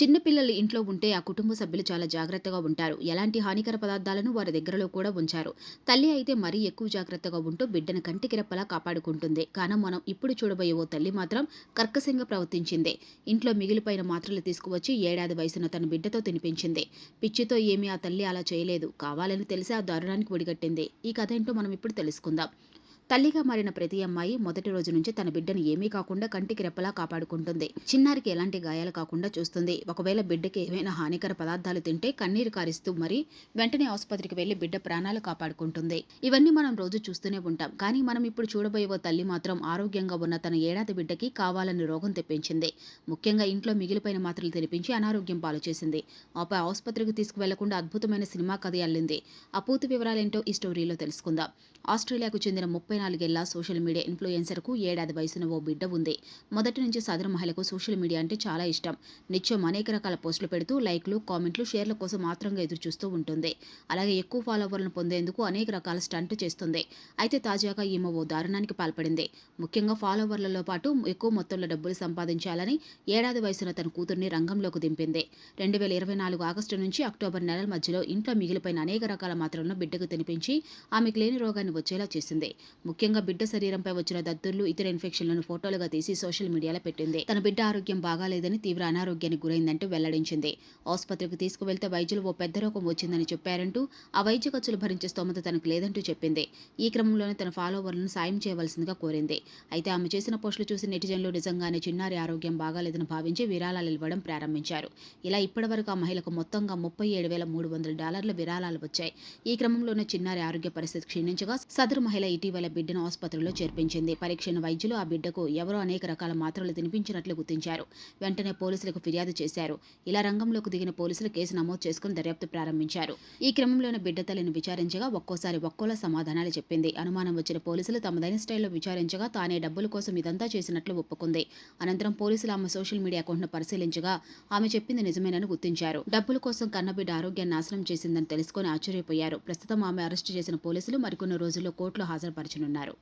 చిన్నపిల్లలు ఇంట్లో ఉంటే ఆ కుటుంబ సభ్యులు చాలా జాగ్రత్తగా ఉంటారు. ఎలాంటి హానికర పదార్థాలను వారి దగ్గరలో కూడా ఉంచారు. తల్లి అయితే మరీ ఎక్కువ జాగ్రత్తగా ఉంటూ బిడ్డను కంటికి రెప్పలా కాపాడుకుంటుంది. కానీ మనం ఇప్పుడు చూడబోయే ఓ తల్లి మాత్రం కర్కశంగా ప్రవర్తించింది. ఇంట్లో మిగిలిపోయిన మాత్రలు తీసుకువచ్చి ఏడాది వయసున తన బిడ్డతో తినిపించింది. పిచ్చితో ఏమీ ఆ తల్లి అలా చేయలేదు. కావాలని తెలిసి ఆ దారుణానికి ఒడిగట్టింది. ఈ కథ ఏంటో మనం ఇప్పుడు తెలుసుకుందాం. తల్లిగా మారిన ప్రతి అమ్మాయి మొదటి రోజు నుంచి తన బిడ్డను ఏమీ కాకుండా కంటికి రెప్పలా కాపాడుకుంటుంది. చిన్నారికి ఎలాంటి గాయాలు కాకుండా చూస్తుంది. ఒకవేళ బిడ్డకి ఏమైనా హానికర పదార్థాలు తింటే కన్నీరు కారిస్తూ మరి వెంటనే ఆసుపత్రికి వెళ్ళి బిడ్డ ప్రాణాలు కాపాడుకుంటుంది. ఇవన్నీ మనం రోజు చూస్తూనే ఉంటాం. కానీ మనం ఇప్పుడు చూడబోయే ఓ తల్లి మాత్రం ఆరోగ్యంగా ఉన్న తన ఏడాది బిడ్డకి కావాలని రోగం తెప్పించింది. ముఖ్యంగా ఇంట్లో మిగిలిపోయిన మాత్రలు తినిపించి అనారోగ్యం పాలు చేసింది. ఆపై ఆసుపత్రికి తీసుకువెళ్ళకుండా అద్భుతమైన సినిమా కథ అల్లింది. ఆ పూర్తి వివరాలేంటో ఈ స్టోరీలో తెలుసుకుందాం. ఆస్ట్రేలియాకు చెందిన ముప్పై నాలుగేళ్ళ సోషల్ మీడియా ఇన్ఫ్లుయెన్సర్కు ఏడాది వయసున ఓ బిడ్డ ఉంది. మొదటి నుంచి సదరు మహిళకు సోషల్ మీడియా అంటే చాలా ఇష్టం. నిత్యం అనేక రకాల పోస్టులు పెడుతూ లైక్లు కామెంట్లు షేర్ల కోసం మాత్రంగా ఎదురుచూస్తూ ఉంటుంది. అలాగే ఎక్కువ ఫాలోవర్లను పొందేందుకు అనేక రకాల స్టంట్ చేస్తుంది. అయితే తాజాగా ఈమె ఓ దారుణానికి పాల్పడింది. ముఖ్యంగా ఫాలోవర్లలో పాటు ఎక్కువ మొత్తంలో డబ్బులు సంపాదించాలని ఏడాది వయసున తన కూతుర్ని రంగంలోకి దింపింది. రెండు వేల ఇరవై నాలుగు ఆగస్టు నుంచి అక్టోబర్ నెలల మధ్యలో ఇంట్లో మిగిలిపోయిన అనేక రకాల మాత్రలను బిడ్డకు తినిపించి ఆమెకు లేని రోగాన్ని వచ్చేలా చేసింది. ముఖ్యంగా బిడ్డ శరీరంపై వచ్చిన దద్దుర్లు ఇతర ఇన్ఫెక్షన్లను ఫోటోలుగా తీసి సోషల్ మీడియాలో పెట్టింది. తన బిడ్డ ఆరోగ్యం బాగాలేదని తీవ్ర అనారోగ్యానికి గురైందంటూ వెల్లడించింది. ఆసుపత్రికి తీసుకువెళ్తే వైద్యులు ఓ పెద్ద రోగం వచ్చిందని చెప్పారంటూ ఆ వైద్య ఖర్చులు భరించే స్తోమత తనకు లేదంటూ చెప్పింది. ఈ క్రమంలోనే తన ఫాలోవర్లను సాయం చేయవలసిందిగా కోరింది. అయితే ఆమె చేసిన పోస్టులు చూసి నెటిజన్లు నిజంగానే చిన్నారి ఆరోగ్యం బాగాలేదని భావించి విరాళాలు ఇవ్వడం ప్రారంభించారు. ఇలా ఇప్పటివరకు ఆ మహిళకు మొత్తంగా ముప్పై ఏడు వేల మూడు వందల డాలర్ల విరాళాలు వచ్చాయి. ఈ క్రమంలోనే చిన్నారి ఆరోగ్య పరిస్థితి క్షీణించగా సదరు మహిళ ఇటీవల బిడ్డను ఆసుపత్రిలో చేర్పించింది. పరీక్షణ వైద్యులు ఆ బిడ్డకు ఎవరో అనేక రకాల మాత్రలు తినిపించినట్లు గుర్తించారు. వెంటనే పోలీసులకు ఫిర్యాదు చేశారు. ఇలా రంగంలోకి దిగిన పోలీసులు కేసు నమోదు చేసుకుని దర్యాప్తు ప్రారంభించారు. ఈ క్రమంలోనే బిడ్డ తల్లిని విచారించగా ఒక్కోసారి ఒక్కోలా సమాధానాలు చెప్పింది. అనుమానం వచ్చిన పోలీసులు తమదైన స్టైల్లో విచారించగా తానే డబ్బుల కోసం ఇదంతా చేసినట్లు ఒప్పుకుంది. అనంతరం పోలీసులు ఆమె సోషల్ మీడియా అకౌంట్ను పరిశీలించగా ఆమె చెప్పింది నిజమేనని గుర్తించారు. డబ్బుల కోసం కన్నబిడ్డ ఆరోగ్యాన్ని నాశనం చేసిందని తెలుసుకొని ఆశ్చర్యపోయారు. ప్రస్తుతం ఆమె అరెస్టు చేసిన పోలీసులు మరికొన్ని రోజుల్లో కోర్టులో హాజరుపరచనున్నారు